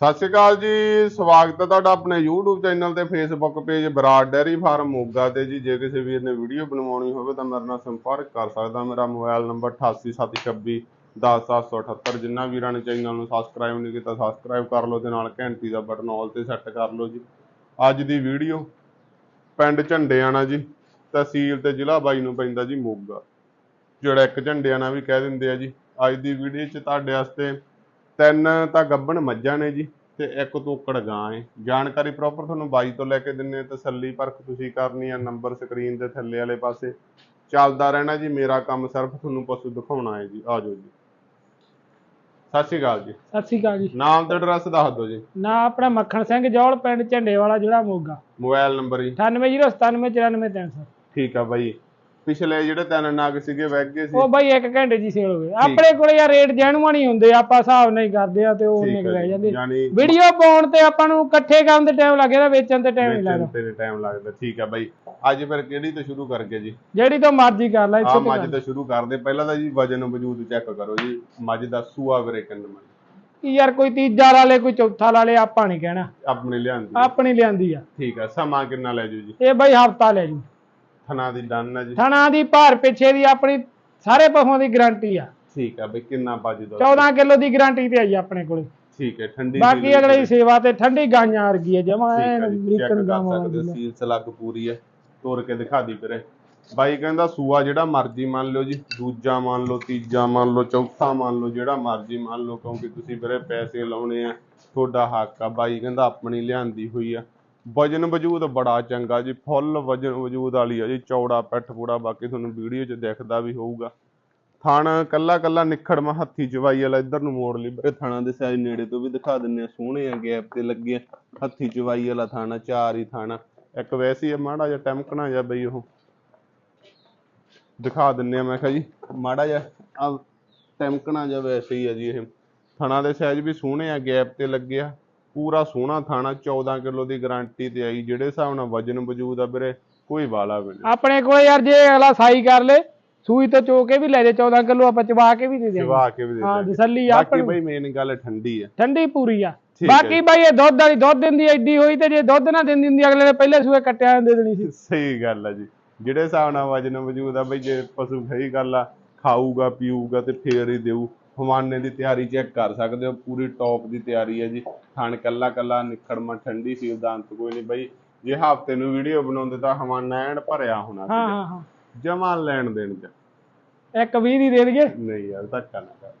ਸਤਿ ਸ਼੍ਰੀ ਅਕਾਲ ਜੀ, ਸਵਾਗਤ ਹੈ ਤੁਹਾਡਾ ਆਪਣੇ YouTube ਚੈਨਲ ਤੇ, Facebook page Brar dairy farm, Moga ਤੇ ਜੀ। ਜੇ ਕਿਸੇ ਵੀਰ ਨੇ ਵੀਡੀਓ ਬਣਵਾਉਣੀ ਹੋਵੇ ਤਾਂ ਮੇਰੇ ਨਾਲ ਸੰਪਰਕ ਕਰ ਸਕਦਾ। ਮੇਰਾ ਮੋਬਾਈਲ ਨੰਬਰ 8876 10778 ਜਿੰਨਾ ਵੀਰਾਂ ਨੇ ਚੈਨਲ ਨੂੰ ਸਬਸਕ੍ਰਾਈਬ ਨਹੀਂ ਕੀਤਾ ਸਬਸਕ੍ਰਾਈਬ ਕਰ ਲਓ ਤੇ ਨਾਲ ਘੰਟੀ ਦਾ ਬਟਨ ਆਲ ਤੇ ਸੈੱਟ ਕਰ ਲਓ ਜੀ। ਅੱਜ ਦੀ ਵੀਡੀਓ ਪਿੰਡ ਝੰਡਿਆਣਾ ਜੀ, ਤਹਿਸੀਲ ਤੇ ਜ਼ਿਲ੍ਹਾ ਬਾਈ ਨੂੰ ਪੈਂਦਾ ਜੀ ਮੋਗਾ। ਜਿਹੜਾ ਇੱਕ ਝੰਡਿਆਣਾ ਵੀ ਕਹਿ ਦਿੰਦੇ ਆ ਜੀ। ਅੱਜ ਦੀ ਵੀਡੀਓ 'ਚ ਤੁਹਾਡੇ ਵਾਸਤੇ ਤਿੰਨ ਤਾਂ ਗੱਬਣ ਮੱਝਾਂ ਨੇ ਜੀ ਤੇ ਇੱਕ ਤੋਕੜ ਗਾਂ ਹੈ ਜਾਣਕਾਰੀ ਪ੍ਰੋਪਰ ਤੁਹਾਨੂੰ ਬਾਈ ਤੋਂ ਲੈ ਕੇ ਦਿੰਨੇ ਤਸੱਲੀ ਪਰਖ ਤੁਸੀਂ ਕਰਨੀ ਆ ਨੰਬਰ ਸਕਰੀਨ ਦੇ ਥੱਲੇ ਵਾਲੇ ਪਾਸੇ। ਚੱਲਦਾ ਰਹਿਣਾ ਜੀ ਮੇਰਾ ਕੰਮ ਸਿਰਫ ਤੁਹਾਨੂੰ ਪਸ਼ੂ ਦਿਖਾਉਣਾ ਹੈ ਜੀ। ਆਜੋ ਜੀ। ਸਤਿ ਸ਼੍ਰੀ ਅਕਾਲ ਜੀ। ਸਤਿ ਸ਼੍ਰੀ ਅਕਾਲ ਜੀ। ਨਾਮ ਤੇ ਐਡਰੈਸ ਦੱਸ ਦਿਓ ਜੀ। ਨਾ ਆਪਣਾ ਮੱਖਣ ਸਿੰਘ ਜੌਲ ਪਿੰਡ ਝੰਡੇ ਵਾਲਾ ਜਿਹੜਾ ਮੋਗਾ। ਮੋਬਾਈਲ ਨੰਬਰ ਜੀ। 9809794300 ਠੀਕ ਆ ਬਾਈ। ਪਿਛਲੇ ਜਿਹੜੇ ਤਿੰਨ ਨਾਗ ਸੀਗੇ ਵਹਿ ਗਏ ਸੀ। ਉਹ ਬਾਈ ਇੱਕ ਘੰਟੇ ਜੀ ਸੇਲ ਹੋ ਗਏ ਆਪਣੇ ਕੋਲੇ ਯਾਰ ਰੇਟ ਜੈਨੂਅਨ ਹੀ ਹੁੰਦੇ ਆ, ਆਪਾਂ ਹਿਸਾਬ ਨਹੀਂ ਕਰਦੇ ਆ ਤੇ ਉਹ ਨਿਕਲ ਜੀ। ਜਾਂਦੇ। ਵੀਡੀਓ ਪਾਉਣ ਤੇ ਆਪਾਂ ਨੂੰ ਇਕੱਠੇ ਕਰਨ ਤੇ ਟਾਈਮ ਲੱਗਦਾ ਵੇਚਣ ਤੇ ਟਾਈਮ ਨਹੀਂ ਲੱਗਦਾ। ਤੇ ਟਾਈਮ ਲੱਗਦਾ ਠੀਕ ਆ ਬਾਈ। ਅੱਜ ਫਿਰ ਕਿਹੜੀ ਤੋਂ ਸ਼ੁਰੂ ਕਰਕੇ ਜੀ? ਜਿਹੜੀ ਤੋਂ ਮਰਜ਼ੀ ਕਰ ਲੈ ਆ ਇੱਥੇ ਮੱਝ ਤੇ ਸ਼ੁਰੂ ਕਰਦੇ ਪਹਿਲਾਂ ਤਾਂ ਜੀ ਵਜਨ ਵਜੂਦ ਚੈੱਕ ਕਰੋ ਜੀ। ਮੱਝ ਦਾ ਸੂਆ ਵੀਰੇ ਕਿੰਨਾ ਕਰ। ਯਾਰ ਕੋਈ ਤੀਜਾ ਲਾ ਲੇ ਕੋਈ ਚੌਥਾ ਲਾ ਲੇ ਆਪਾਂ ਨਹੀਂ ਕਹਿਣਾ। ਆਪਣੀ ਲਿਆਂਦੀ ਆ। ਆਪਣੀ ਲਿਆਂਦੀ ਆ। ਠੀਕ ਆ ਸਮਾਂ ਕਿੰਨਾ ਲੈ ਜੂ ਜੀ? ਇਹ ਬਾਈ ਹਫਤਾ ਲੈ ਜੂ ਥਣਾ ਦੀ ਡਨ ਆ ਜੀ। ਥਣਾ ਦੀ ਭਾਰ ਪਿੱਛੇ ਦੀ ਆਪਣੀ ਸਾਰੇ ਪਸ਼ੂਆਂ ਦੀ ਗਾਰੰਟੀ ਆ। ਠੀਕ ਆ ਬਈ ਕਿੰਨਾ ਬਾਜੂ ਦਾ 14 ਕਿਲੋ ਦੀ ਗਾਰੰਟੀ ਤੇ ਆਈ ਆਪਣੇ ਕੋਲੇ। ਠੀਕ ਹੈ ਠੰਡੀ ਬਾਕੀ ਅਗਲੇ ਸੇਵਾ ਤੇ ਠੰਡੀ ਗਾਈਆਂ ਵਰਗੀ ਹੈ ਜਮਾ ਅਮਰੀਕਨ ਗਾਵਾਂ ਸਕਦੇ ਸੀਲ ਸਲੱਗ ਪੂਰੀ ਹੈ ਤੋੜ ਕੇ ਦਿਖਾ ਦੀ ਵੀਰੇ ਬਾਈ ਕਹਿੰਦਾ ਸੂਆ ਜਿਹੜਾ ਮਰਜ਼ੀ ਮੰਨ ਲਓ ਜੀ ਦੂਜਾ ਮੰਨ ਲਓ ਤੀਜਾ ਮੰਨ ਲਓ ਚੌਥਾ ਮੰਨ ਲਓ ਜਿਹੜਾ ਮਰਜ਼ੀ ਮੰਨ ਲਓ ਕਿਉਂਕਿ ਤੁਸੀਂ ਵੀਰੇ ਪੈਸੇ ਲਾਉਣੇ ਆ ਤੁਹਾਡਾ ਹੱਕ ਆ। ਬਾਈ ਕਹਿੰਦਾ ਆਪਣੀ ਲਿਆਂਦੀ ਹੋਈ ਆ। ਵਜਨ ਵਜੂਦ ਬੜਾ ਚੰਗਾ ਜੀ, ਫੁੱਲ ਵਜਨ ਵਜੂਦ ਵਾਲੀ ਆ ਜੀ, ਚੌੜਾ, ਪਿੱਠ ਪੂੜਾ, ਬਾਕੀ ਤੁਹਾਨੂੰ ਵੀਡੀਓ 'ਚ ਦਿਖਦਾ ਵੀ ਹੋਊਗਾ। ਥਣ ਕੱਲਾ ਕੱਲਾ ਨਿਖੜਮਾ ਹੱਥੀ ਚਵਾਈ ਵਾਲਾ, ਇੱਧਰ ਨੂੰ ਮੋੜ ਲਈ। ਵੀਰੇ ਥਣਾ ਦੇ ਸਾਈਜ਼ ਨੇੜੇ ਤੋਂ ਵੀ ਦਿਖਾ ਦਿੰਨੇ ਆ, ਸੋਹਣੇ ਆ ਗੈਪ ਤੇ ਲੱਗੇ ਆ। ਹੱਥੀ ਚਵਾਈ ਵਾਲਾ ਥਾਣਾ, ਚਾਰ ਹੀ ਥਾਣਾ ਇੱਕ ਵੈਸੇ ਆ, ਮਾੜਾ ਜਿਹਾ ਟਮਕਣਾ ਜਿਹਾ ਬਈ ਉਹ। ਦਿਖਾ ਦਿੰਨੇ ਆ, ਮੈਂ ਕਿਹਾ ਜੀ, ਮਾੜਾ ਜਿਹਾ ਆ ਟਮਕਣਾ ਜਿਹਾ ਵੈਸੇ ਹੀ ਆ ਜੀ ਇਹ। ਥਣਾ ਦੇ ਸਾਈਜ਼ ਵੀ ਸੋਹਣੇ ਆ ਗੈਪ ਤੇ ਲੱਗੇ ਆ। ਪੂਰਾ ਸੋਹਣਾ ਥਾਣਾ 14 ਕਿਲੋ ਦੀ ਗਾਰੰਟੀ ਤੇ ਆਈ ਜਿਹੜੇ ਹਿਸਾਬ ਨਾਲ ਵਜਨ ਵਜੂਦ ਆ ਵੀਰੇ ਕੋਈ ਵਾਲਾ ਵੀ ਨਹੀਂ। ਆਪਣੇ ਕੋਲੇ ਯਾਰ ਜੇ ਅਗਲਾ ਸਾਈ ਕਰ ਲੇ ਸੂਈ ਤੋਂ ਚੋ ਕੇ ਵੀ ਲੈ ਜੇ 14 ਕਿਲੋ ਆਪਾਂ ਚਵਾ ਕੇ ਵੀ ਦੇ ਦੇ ਚਵਾ ਕੇ ਵੀ ਦੇ ਹਾਂ। ਤਸੱਲੀ ਆ ਬਾਕੀ ਬਈ ਮੇਨ ਗੱਲ ਠੰਡੀ ਆ। ਠੰਡੀ ਪੂਰੀ ਆ। ਬਾਕੀ ਬਾਈ ਇਹ ਦੁੱਧ ਵਾਲੀ ਦੁੱਧ ਦਿੰਦੀ ਐ ਏਡੀ ਹੋਈ ਤੇ ਜੇ ਦੁੱਧ ਨਾ ਦਿੰਦੀ ਹੁੰਦੀ ਅਗਲੇ ਨੇ ਪਹਿਲੇ ਸੂਏ ਕੱਟਿਆ ਦੇ ਦੇਣੀ ਸੀ। ਸਹੀ ਗੱਲ ਆ ਜੀ। ਜਿਹੜੇ ਹਿਸਾਬ ਨਾਲ ਵਜਨ ਵਜੂਦ ਆ ਬਈ ਜੇ ਪਸ਼ੂ ਸਹੀ ਗੱਲ ਆ ਖਾਊਗਾ ਪੀਊਗਾ ਤੇ ਫੇਰ ਹੀ ਦੇਊ। ਹਵਾਨੇ ਦੀ ਤਿਆਰੀ ਚੈੱਕ ਕਰ ਸਕਦੇ ਹੋ ਪੂਰੀ ਟੌਪ ਦੀ ਤਿਆਰੀ ਹੈ ਜੀ। ਥਣ ਕੱਲਾ ਕੱਲਾ ਨਿਖੜਮਾ ਠੰਡੀ ਸੀ ਉਹਦਾ ਅੰਤ ਕੋਈ ਨਹੀਂ ਬਈ। ਜੇ ਹਫ਼ਤੇ ਨੂੰ ਵੀਡੀਓ ਬਣਾਉਂਦੇ ਤਾਂ ਹਵਾਨਾ ਐਨ ਭਰਿਆ ਹੋਣਾ ਸੀ ਹਾਂ ਹਾਂ। ਜਮਾ ਲੈਣ ਦੇਣ ਚ। ਇੱਕ 20 ਦੀ ਦੇ ਦਈਏ। ਨਹੀਂ ਯਾਰ ਧੱਕਾ ਨਾ ਕਰ।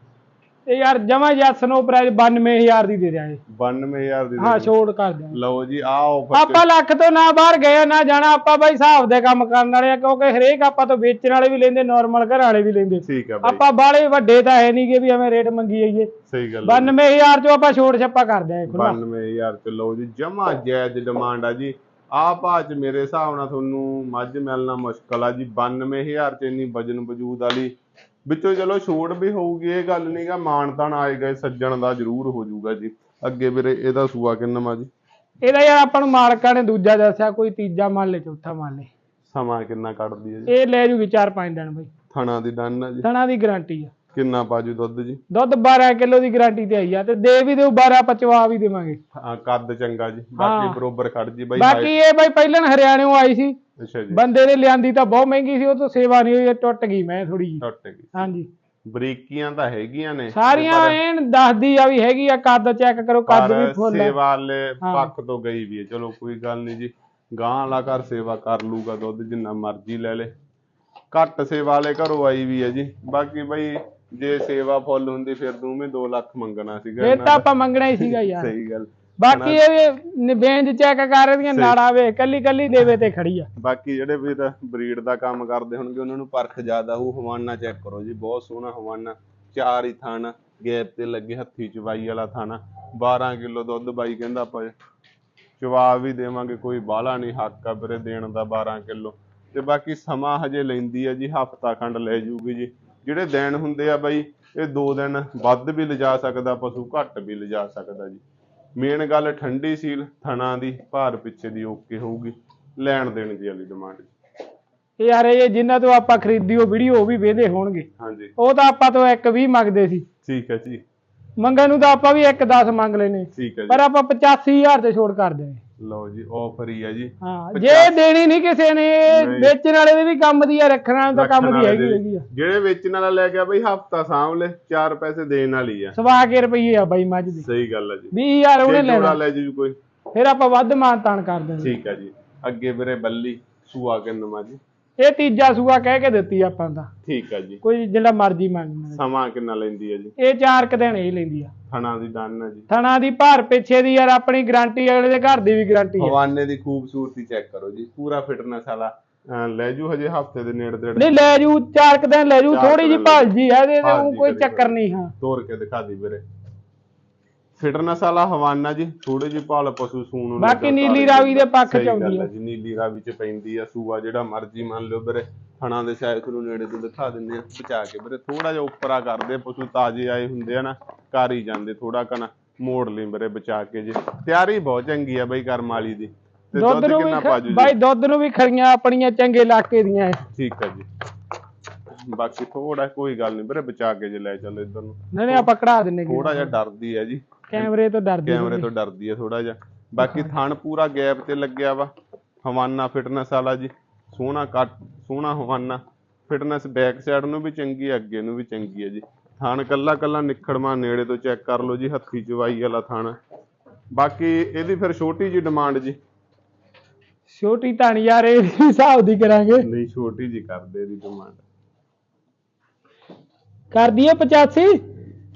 ਤੇ ਯਾਰ ਜਮਾ ਜੱਸ ਨੂੰ ਪ੍ਰਾਈਸ 92000 ਦੀ ਦੇ ਦਿਆਂਗੇ। 92000 ਦੀ ਹਾਂ ਛੋੜ ਕਰ ਦਿਆਂਗੇ। ਲਓ ਜੀ ਆਹ ਆਫਰ ਆਪਾਂ ਲੱਖ ਤੋਂ ਨਾ ਬਾਹਰ ਗਏ ਨਾ ਜਾਣਾ ਆਪਾਂ ਬਾਈ ਹਿਸਾਬ ਦੇ ਕੰਮ ਕਰਨ ਵਾਲੇ ਆ ਕਿਉਂਕਿ ਹਰੇਕ ਆਪਾਂ ਤੋਂ ਵੇਚਣ ਵਾਲੇ ਵੀ ਲੈਂਦੇ ਨਾਰਮਲ ਘਰ ਵਾਲੇ ਵੀ ਲੈਂਦੇ। ਠੀਕ ਆ ਬਈ। ਆਪਾਂ ਬਾਲੇ ਵੱਡੇ ਤਾਂ ਹੈ ਨਹੀਂਗੇ ਵੀ ਐਵੇਂ ਰੇਟ ਮੰਗੀ ਜਾਈਏ। ਸਹੀ ਗੱਲ ਆ। 92000 ਚੋਂ ਆਪਾਂ ਛੋੜ ਛੱਪਾ ਕਰਦੇ ਆਂ ਖੁੱਲਾ 92000 ਚ ਲਓ ਜੀ ਜਮਾ ਜਾਇਜ਼ ਡਿਮਾਂਡ ਆ ਜੀ। ਆਹ ਭਾਅ ਚ ਮੇਰੇ ਹਿਸਾਬ ਨਾਲ ਤੁਹਾਨੂੰ ਮੱਝ ਮਿਲਣਾ ਮੁਸ਼ਕਲ ਆ ਜੀ। 92000 ਚ ਇੰਨੀ ਵਜਨ ਵਜੂਦ ਵਾਲੀ ਵਿੱਚੋਂ ਚਲੋ ਛੋਟ ਵੀ ਹੋਊਗੀ ਇਹ ਗੱਲ ਨਹੀਂਗਾ ਮਾਨਤਾਨ ਆਏ ਗਏ ਸੱਜਣ ਦਾ ਜ਼ਰੂਰ ਹੋ ਜਾਊਗਾ ਜੀ। ਅੱਗੇ ਵੀਰੇ ਇਹਦਾ ਸੂਆ ਕਿੰਨਾ ਜੀ? ਇਹਦਾ ਯਾਰ ਆਪਾਂ ਨੂੰ ਮਾਲਕਾਂ ਨੇ ਦੂਜਾ ਦੱਸਿਆ ਕੋਈ ਤੀਜਾ ਮੰਨ ਲੈ ਚੌਥਾ ਮੰਨ ਲੈ। ਸਮਾਂ ਕਿੰਨਾ ਕੱਢਦੀ ਹੈ ਜੀ? ਇਹ ਲੈ ਜੂਗੀ 4-5 ਦਿਨ ਬਈ। ਥਣਾ ਦੀ ਡਨ ਆ ਜੀ। ਥਣਾ ਦੀ ਗਾਰੰਟੀ ਆ। ਕਿੰਨਾ ਪਾਜੂ ਦੁੱਧ ਜੀ? ਦੁੱਧ 12 ਕਿਲੋ ਦੀ ਗਾਰੰਟੀ ਤੇ ਆਈ ਆ ਤੇ ਦੇ ਵੀ ਦੇਉ 12 ਪਚਵਾ ਵੀ ਦੇਵਾਂਗੇ। ਹਾਂ, ਕੱਦ ਚੰਗਾ ਜੀ ਬਾਕੀ। ਬਰੋਬਰ ਖੜ ਜੀ ਬਾਈ ਬਾਕੀ ਇਹ ਬਈ ਪਹਿਲਾਂ ਹਰਿਆਣਿਓਂ ਆਈ ਸੀ ਅੱਛਾ ਜੀ। ਬੰਦੇ ਨੇ ਲਿਆਂਦੀ ਤਾਂ ਬਹੁਤ ਮਹਿੰਗੀ ਸੀ ਉਹ ਤੋਂ ਸੇਵਾ ਨਹੀਂ ਹੋਈ ਟੁੱਟ ਗਈ ਮੈਂ ਥੋੜੀ ਜੀ ਟੁੱਟ ਗਈ। ਹਾਂਜੀ। ਬਰੀਕੀਆਂ ਤਾਂ ਹੈਗੀਆਂ ਨੇ। ਸਾਰੀਆਂ ਐਨ ਦੱਸਦੀ ਆ ਵੀ ਹੈਗੀ ਆ ਕੱਦ ਚੈੱਕ ਕਰੋ ਕੱਦ ਵੀ ਫੁੱਲ ਆ। ਸੇਵਾ ਵਾਲੇ ਹਾਂ। ਪੱਖ ਤੋਂ ਗਈ ਵੀ ਹੈ ਚਲੋ ਕੋਈ ਗੱਲ ਨਹੀਂ ਜੀ ਗਾਂ ਵਾਲਾ ਘਰ ਸੇਵਾ ਕਰ ਲੂਗਾ ਦੁੱਧ ਜਿੰਨਾ ਮਰਜ਼ੀ ਲੈ ਲੇ। ਘੱਟ ਸੇਵਾ ਵਾਲੇ ਘਰੋਂ ਆਈ ਵੀ ਹੈ ਜੀ। ਬਾਕੀ ਬਈ ਜੇ ਸੇਵਾ ਫੁੱਲ ਹੁੰਦੀ ਫਿਰ ਦੋਵੇਂ 2 ਲੱਖ ਮੰਗਣਾ ਸੀਗਾ ਇਹ ਤਾਂ। ਆਪਾਂ ਮੰਗਣਾ ਹੀ ਸੀਗਾ ਯਾਰ। ਸਹੀ ਗੱਲ। ਬਾਕੀ ਇਹ ਨਿਬੇਂਜ ਚੈੱਕ ਕਰ ਰਹੀਆਂ ਨਾੜਾ ਵੇ ਕੱਲੀ ਕੱਲੀ ਦੇਵੇ ਤੇ ਖੜੀ ਆ। ਬਾਕੀ ਜਿਹੜੇ ਵੀਰ ਬਰੀਡ ਦਾ ਕੰਮ ਕਰਦੇ ਹੋਣਗੇ ਉਹਨਾਂ ਨੂੰ ਪਰਖ ਜ਼ਿਆਦਾ ਉਹ ਹਵਾਨਾ ਚੈੱਕ ਕਰੋ ਜੀ ਬਹੁਤ ਸੋਹਣਾ ਹਵਾਨਾ। ਚਾਰ ਹੀ ਥਾਣਾ ਗੈਪ ਤੇ ਲੱਗੇ ਹੱਥੀ ਚਵਾਈ ਵਾਲਾ ਥਾਣਾ। 12 ਕਿਲੋ ਦੁੱਧ ਬਾਈ ਕਹਿੰਦਾ ਆਪਾਂ ਚਵਾ ਵੀ ਦੇਵਾਂਗੇ ਕੋਈ ਬਾਹਲਾ ਨਹੀਂ ਹੱਕ ਆ ਵੀਰੇ ਦੇਣ ਦਾ 12 ਕਿਲੋ। ਤੇ ਬਾਕੀ ਸਮਾਂ ਹਜੇ ਲੈਂਦੀ ਆ ਜੀ ਹਫਤਾ ਖੰਡ ਲੈ ਜੂਗੀ ਜੀ। ਜਿਹੜੇ ਦਿਨ ਹੁੰਦੇ ਆ ਬਾਈ ਇਹ ਦੋ ਦਿਨ ਵੱਧ ਵੀ ਲਿਜਾ ਸਕਦਾ ਪਸ਼ੂ ਘੱਟ ਵੀ ਲਿਜਾ ਸਕਦਾ ਜੀ। ਮੇਨ ਗੱਲ ਠੰਡੀ ਸੀਲ ਥਣਾ ਦੀ ਭਾਰ ਪਿੱਛੇ ਦੀ ਓਕੇ ਹੋਊਗੀ ਲੈਣ ਦੇਣ ਦੀ ਵਾਲੀ ਡਿਮਾਂਡ ਇਹ ਯਾਰ ਇਹ ਜਿਨ੍ਹਾਂ ਤੋਂ ਆਪਾਂ ਖਰੀਦੀ ਉਹ ਵੀਡੀਓ ਉਹ ਵੀ ਵੇਂਦੇ ਹੋਣਗੇ। ਹਾਂਜੀ। ਉਹ ਤਾਂ ਆਪਾਂ ਤੋਂ ਇੱਕ ਵੀ ਮੰਗਦੇ ਸੀ। ਠੀਕ ਹੈ ਜੀ। ਮੰਗਣ ਨੂੰ ਤਾਂ ਆਪਾਂ ਵੀ 1-10 ਮੰਗ ਲੈਨੇ ਠੀਕ ਹੈ ਪਰ ਜੀ ਆਪਾਂ 85000 ਤੇ ਛੋੜ ਕਰ ਦੇਗੇ ਲਓ ਜੀ ਆਫਰ ਹੀ ਹੈ ਜੀ। ਹਾਂ ਜੇ ਦੇਣੀ ਨਹੀਂ ਕਿਸੇ ਨੇ ਨਹੀਂ। ਵੇਚਣ ਵਾਲੇ ਦੇ ਵੀ ਕੰਮ ਦੀ ਆ ਰੱਖਣ ਵਾਲੇ ਦਾ ਕੰਮ ਦੀ ਹੈਗੀ ਹੈਗੀ ਆ। ਜਿਹੜੇ ਵੇਚਣ ਵਾਲਾ ਲੈ ਗਿਆ ਬਈ ਹਫਤਾ ਸਾਂਭ ਲੈ 4 ਪੈਸੇ ਦੇਣ ਵਾਲੀ ਆ। ਸਵਾ ਕੇ ਰੁਪਈਏ ਆ ਬਾਈ ਮੱਝ ਦੀ। ਸਹੀ ਗੱਲ ਹੈ ਜੀ। 20000 ਉਹਨੇ ਜੇ ਜੋੜਾ ਲੈਣਾ ਲੈ ਜੀ ਕੋਈ। ਫਿਰ ਆਪਾਂ ਵੱਧ ਮਾਨ ਤਾਨ ਕਰ ਦਿੰਦੇ। ਠੀਕ ਹੈ ਜੀ। ਅੱਗੇ ਵੀਰੇ ਬੱਲੀ ਸੂਆ ਕਿੰਨਾ ਜੀ ਇਹ ਤੀਜਾ ਸੂਆ ਕਹਿ ਕੇ ਦਿੱਤੀ ਆਪਾਂ ਤਾਂ। ਠੀਕ ਹੈ ਜੀ। ਕੋਈ ਜਿਹੜਾ ਮਰਜ਼ੀ ਮੰਗ ਲੈ ਸਮਾਂ ਕਿੰਨਾ ਲੈਂਦੀ ਹੈ ਜੀ? ਇਹ ਚਾਰ ਕੁ ਦਿਨ ਇਹ ਲੈਂਦੀ ਆ। ਥਣਾ ਦੀ ਡਨ ਹੈ ਜੀ। ਥਣਾ ਦੀ ਭਾਰ ਪਿੱਛੇ ਦੀ ਯਾਰ ਆਪਣੀ ਗਾਰੰਟੀ ਅਗਲੇ ਦੇ ਘਰ ਦੀ ਵੀ ਗਾਰੰਟੀ ਆ। ਹਵਾਨੇ ਦੀ ਖੂਬਸੂਰਤੀ ਚੈੱਕ ਕਰੋ ਜੀ। ਪੂਰਾ ਫਿਟਨੈਸ ਵਾਲਾ। ਅਹ ਲੈ ਜੂ ਹਜੇ ਹਫ਼ਤੇ ਦੇ ਨੇੜੇ ਤੇੜੇ। ਨਹੀਂ ਲੈ ਜੂ ਚਾਰ ਕੁ ਦਿਨ ਲੈ ਜੂ ਚਾਰ ਕੁ ਥੋੜੀ ਜੀ ਦਿਨ ਲੈ ਭਾਲ ਜੀ ਆ ਇਹਦੇ ਤੇ ਊਂ ਕੋਈ ਕਰੀ ਚੱਕਰ ਕਰੀ। ਨਹੀਂ ਹਾਂ ਤੋੜ ਕੇ ਦਿਖਾ ਦੀ ਵੀਰੇ। ਫਿਟਨੈਸ ਵਾਲਾ ਹਵਾਨਾ ਜੀ ਥੋੜੀ ਜਿਹੀ ਭਾਲ ਪਸ਼ੂ ਸੂਣ ਨੂੰ ਬਾਕੀ ਨੀਲੀ ਰਾਵੀ ਦੇ ਪੱਖ ਚ ਆਉਂਦੀ ਆ। ਹੈ ਜੀ ਨੀਲੀ ਰਾਵੀ ਚ ਪੈਂਦੀ ਆ ਸੂਆ ਜਿਹੜਾ ਮਰਜ਼ੀ ਮੰਨ ਲਿਓ ਵੀਰੇ ਥਣਾ ਦੇ ਸਾਈਜ਼ ਨੂੰ ਨੇੜੇ ਤੋਂ ਦਿਖਾ ਦਿੰਦੇ ਆ ਬਚਾ ਕੇ ਵੀਰੇ ਥੋੜਾ ਜਿਹਾ ਉੱਪਰਾ ਕਰਦੇ ਆ, ਪਸ਼ੂ ਤਾਜ਼ੇ ਆਏ ਹੁੰਦੇ ਆ ਨਾ ਕਰ ਹੀ ਜਾਂਦੇ ਥੋੜਾ ਕਨਾ ਮੋੜ ਲਈ ਵੀਰੇ ਬਚਾ ਕੇ ਜੀ। ਤਿਆਰੀ ਬਹੁਤ ਚੰਗੀ ਆ ਬਈ ਕਰਮ ਵਾਲੀ ਦੀ। ਤੇ ਦੁੱਧ ਦੁੱਧ ਨੂੰ ਵੀ ਕਿੰਨਾ ਪਾਜੂ ਬਾਈ ਦੁੱਧ ਨੂੰ ਵੀ ਖਰੀਆਂ ਆਪਣੀਆਂ ਚੰਗੇ ਇਲਾਕੇ ਦੀਆਂ। ਠੀਕ ਹੈ ਜੀ। ਬਾਕੀ ਥੋੜਾ ਕੋਈ ਗੱਲ ਨਹੀਂ ਵੀਰੇ ਬਚਾ ਕੇ ਜੇ ਲੈ ਚੱਲ ਇਧਰ ਨੂੰ। ਨਹੀਂ ਨਹੀਂ ਆਪਾਂ ਕਢਾ ਦਿੰਨੇ। ਥੋੜਾ ਜਿਹਾ ਡਰਦੀ ਹੈ ਜੀ। ਕੈਮਰੇ ਤੋਂ ਡਰਦੀ ਕੈਮਰੇ ਤੋਂ ਡਰਦੀ ਹੈ ਥੋੜਾ ਜਿਹਾ। ਬਾਕੀ ਥਣ ਪੂਰਾ ਗੈਪ ਤੇ ਲੱਗਿਆ ਵਾ। ਹਵਾਨਾ ਫਿਟਨੈਸ ਵਾਲਾ ਜੀ। ਸੋਹਣਾ ਕੱਟ ਸੋਹਣਾ ਹਵਾਨਾ। ਫਿਟਨੈਸ ਬੈਕ ਸਾਈਡ ਨੂੰ ਵੀ ਚੰਗੀ ਹੈ ਅੱਗੇ ਨੂੰ ਵੀ ਚੰਗੀ ਹੈ ਜੀ। ਥਣ ਕੱਲਾ ਕੱਲਾ ਨਿਖੜਵਾ ਨੇੜੇ ਤੋਂ ਚੈੱਕ ਕਰ ਲਓ ਜੀ ਹੱਥੀ ਚਵਾਈ ਵਾਲਾ ਥਣ। ਬਾਕੀ ਇਹਦੀ ਫਿਰ ਛੋਟੀ ਜੀ ਡਿਮਾਂਡ ਜੀ। ਛੋਟੀ ਧਾਣੀ ਯਾਰ ਇਹ ਹਿਸਾਬ ਦੀ ਕਰਾਂਗੇ। ਨਹੀਂ ਛੋਟੀ ਜੀ ਕਰਦੇ ਇਹਦੀ ਡਿਮਾਂਡ। ਕਰ ਦਈਏ 85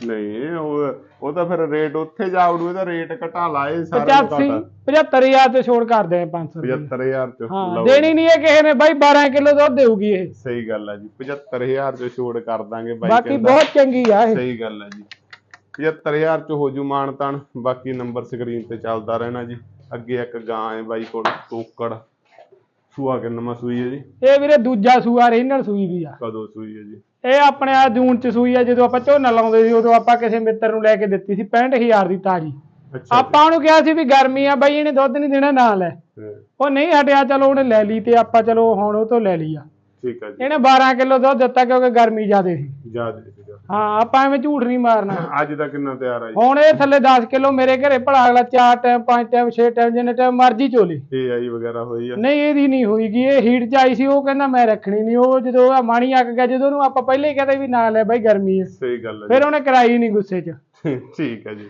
ਨਹੀਂ ਉਹ ਉਹ ਤਾਂ ਫਿਰ ਰੇਟ ਉੱਥੇ ਜਾ ਉੜੂ ਇਹਦਾ ਰੇਟ ਘਟਾ ਲਾਏ ਸਾਰਾ 85 75000 ਤੇ। ਛੋੜ ਕਰ ਦੇ 500 75000 ਚ ਹਾਂ ਦੇਣੀ ਨਹੀਂ ਹੈ ਕਿਸੇ ਨੇ ਬਾਈ 12 ਕਿਲੋ ਦੁੱਧ ਦੇਊਗੀ ਇਹ। ਸਹੀ ਗੱਲ ਹੈ ਜੀ 75000 ਚ ਛੋੜ ਕਰ ਦਾਂਗੇ ਬਾਈ ਬਾਕੀ ਬਹੁਤ ਚੰਗੀ ਆ ਇਹ। ਸਹੀ ਗੱਲ ਹੈ ਜੀ। 75000 ਚ ਹੋ ਜੂ ਮਾਨ ਤਾਨ ਬਾਕੀ ਨੰਬਰ ਸਕਰੀਨ ਤੇ ਚੱਲਦਾ ਰਹਿਣਾ ਜੀ। ਅੱਗੇ ਇੱਕ ਗਾਂ ਹੈ ਬਾਈ ਕੋਲ ਟੋਕੜ ਸੂਆ ਕਿੰਨਾ ਸੂਈ ਹੈ ਜੀ। ਇਹ ਵੀਰੇ ਦੂਜਾ ਸੂਆ ਰੀਨਲ ਸੂਈ ਵੀ ਆ। ਕਦੋਂ ਸੂਈ ਹੈ ਜੀ? ਇਹ ਆਪਣੇ ਆ ਜੂਨ ਚ ਸੂਈ ਆ ਜਦੋਂ ਆਪਾਂ ਝੋਨਾ ਲਾਉਂਦੇ ਸੀ ਉਦੋਂ ਆਪਾਂ ਕਿਸੇ ਮਿੱਤਰ ਨੂੰ ਲੈ ਕੇ ਦਿੱਤੀ ਸੀ 65000 ਦੀ ਤਾਜੀ। ਆਪਾਂ ਉਹਨੂੰ ਕਿਹਾ ਸੀ ਵੀ ਗਰਮੀ ਆ ਬਾਈ ਇਹਨੇ ਦੁੱਧ ਨਹੀਂ ਦੇਣਾ ਨਾ ਲੈ। ਉਹ ਨਹੀਂ ਹਟਿਆ ਚਲੋ ਉਹਨੇ ਲੈ ਲਈ ਤੇ ਆਪਾਂ ਚਲੋ ਹੁਣ ਉਹ ਤੋਂ ਲੈ ਲਈ ਆ। ਠੀਕ ਹੈ ਜੀ। ਇਹਨੇ 12 ਕਿਲੋ ਦੁੱਧ ਦਿੱਤਾ ਕਿਉਂਕਿ ਗਰਮੀ ਜ਼ਿਆਦੇ ਸੀ। ਯਾਦ ਹਾਂ ਆਪਾਂ ਐਵੇਂ ਝੂਠ ਨਹੀਂ ਮਾਰਨਾ। ਅੱਜ ਦਾ ਕਿੰਨਾ ਤਿਆਰ ਆ ਜੀ। ਹੁਣ ਇਹ ਥੱਲੇ 10 ਕਿਲੋ ਮੇਰੇ ਘਰੇ ਭਲਾ ਅਗਲਾ 4 ਟਾਈਮ 5 ਟਾਈਮ 6 ਟਾਈਮ ਜਿੰਨੇ ਟਾਈਮ ਮਰਜ਼ੀ ਚੋਲੇ। ਇਹ ਆਈ ਵਗੈਰਾ ਹੋਈ ਆ। ਨਹੀਂ ਇਹਦੀ ਨਹੀਂ ਹੋਈਗੀ ਇਹ ਹੀਟ ਚ ਆਈ ਸੀ ਉਹ ਕਹਿੰਦਾ ਮੈਂ ਰੱਖਣੀ ਨਹੀਂ ਉਹ ਜਦੋਂ ਆ ਮਾਣੀ ਅੱਕ ਗਿਆ ਜਦੋਂ ਉਹਨੂੰ ਆਪਾਂ ਪਹਿਲੇ ਹੀ ਕਹਦੇ ਵੀ ਨਾ ਲੈ ਬਾਈ ਗਰਮੀ ਹੈ ਸਹੀ ਗੱਲ ਹੈ ਫਿਰ ਉਹਨੇ ਕਰਾਈ ਨਹੀਂ ਗੁੱਸੇ 'ਚ। ਠੀਕ ਹੈ ਜੀ।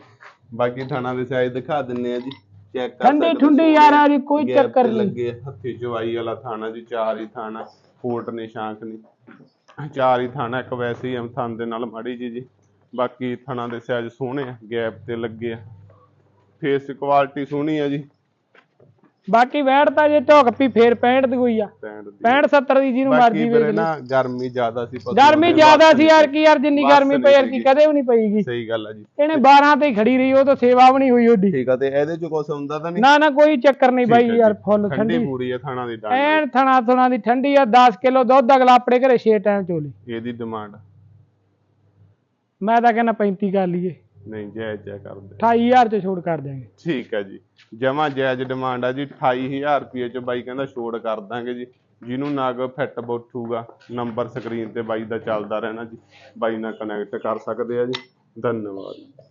ਬਾਕੀ ਥਾਣਾ ਦੇ ਸਾਈਜ਼ ਦਿਖਾ ਦਿੰਨੇ ਆ ਜੀ। ਚੈੱਕ ਕਰ ਠੰਡੀ ਠੁੰਡੀ ਯਾਰ ਆ ਜੀ ਕੋਈ ਚੱਕਰ ਨਹੀਂ। ਲੱਗੇ ਹੱਥੀ ਚਵਾਈ ਵਾਲਾ ਥਾਣਾ ਜੀ ਚਾਰ ਹੀ ਥਾਣਾ ਫੋਟ ਨੇ ਸ਼ਾਂਕ ਨਹੀਂ ਚਾਰ ਹੀ ਥਾਣਾ, ਇੱਕ ਵੈਸੇ ਹੀ ਥਣ ਦੇ ਨਾਲ ਮਾੜੀ ਜੀ ਜੀ। ਬਾਕੀ ਥਣਾ ਦੇ ਸਾਈਜ਼ ਸੋਹਣੇ ਆ, ਗੈਪ ਤੇ ਲੱਗੇ ਆ। ਫੇਸ ਕੁਆਲਿਟੀ ਸੋਹਣੀ ਆ ਜੀ। ਬਾਕੀ ਵੈੜ ਤਾਂ ਜੇ ਝੋਕ ਪੀ ਫੇਰ 65 ਦੀ ਹੋਈ ਆ। ਸਟੈਂਡ ਦੀ। 65 70 ਦੀ ਜਿਹਨੂੰ ਮਰਜ਼ੀ ਨਾ ਲੈ ਗਰਮੀ ਜ਼ਿਆਦਾ ਸੀ ਗਰਮੀ ਜ਼ਿਆਦਾ ਸੀ ਯਾਰ ਕੀ ਯਾਰ ਜਿੰਨੀ ਗਰਮੀ ਪਈ ਯਾਰ ਕੀ। ਕਦੇ ਵੀ ਨਹੀਂ ਪਈਗੀ। ਸਹੀ ਗੱਲ ਆ ਜੀ। ਇਹਨੇ 12 ਤੇ ਹੀ ਖੜੀ ਰਹੀ ਉਹ ਤਾਂ ਸੇਵਾ ਵੀ ਨਹੀਂ ਹੋਈ ਉਹਦੀ। ਠੀਕ ਆ ਤੇ ਇਹਦੇ ਚ ਕੁਛ ਹੁੰਦਾ ਤਾਂ ਨਹੀਂ? ਨਾ ਨਾ ਕੋਈ ਚੱਕਰ ਨਹੀਂ ਬਾਈ ਯਾਰ। ਫੁੱਲ ਠੰਡੀ ਠੰਡੀ। ਪੂਰੀ ਆ ਥਾਣਾ ਦੀ ਡਾਂਗ ਐਨ ਥਣਾ ਥਣਾ ਦੀ ਠੰਡੀ ਆ 10 ਕਿਲੋ ਦੁੱਧ ਅਗਲਾ ਆਪਣੇ ਘਰੇ 6 ਟਾਈਮ ਚੋਲੇ। ਇਹਦੀ ਡਿਮਾਂਡ। ਮੈਂ ਤਾਂ ਕਹਿੰਦਾ 35 ਕਰ ਲਈਏ। ਨਹੀਂ ਜਾਇਜ਼ ਜੈ ਕਰਦੇ 28000 ਚ ਛੋੜ ਕਰ ਦਿਆਂਗੇ। ਠੀਕ ਹੈ ਜੀ। ਜਮਾ ਜਾਇਜ਼ ਡਿਮਾਂਡ ਆ ਜੀ 28000 ਰੁਪਏ ਚ ਬਾਈ ਕਹਿੰਦਾ ਛੋੜ ਕਰ ਦਾਂਗੇ ਜੀ। ਜਿਹਨੂੰ ਨਾਗ ਫਿੱਟ ਬੈਠੂਗਾ ਨੰਬਰ ਸਕਰੀਨ ਤੇ ਬਾਈ ਦਾ ਚੱਲਦਾ ਰਹਿਣਾ ਜੀ। ਬਾਈ ਨਾਲ ਕਨੈਕਟ ਕਰ ਸਕਦੇ ਆ ਜੀ। ਧੰਨਵਾਦ।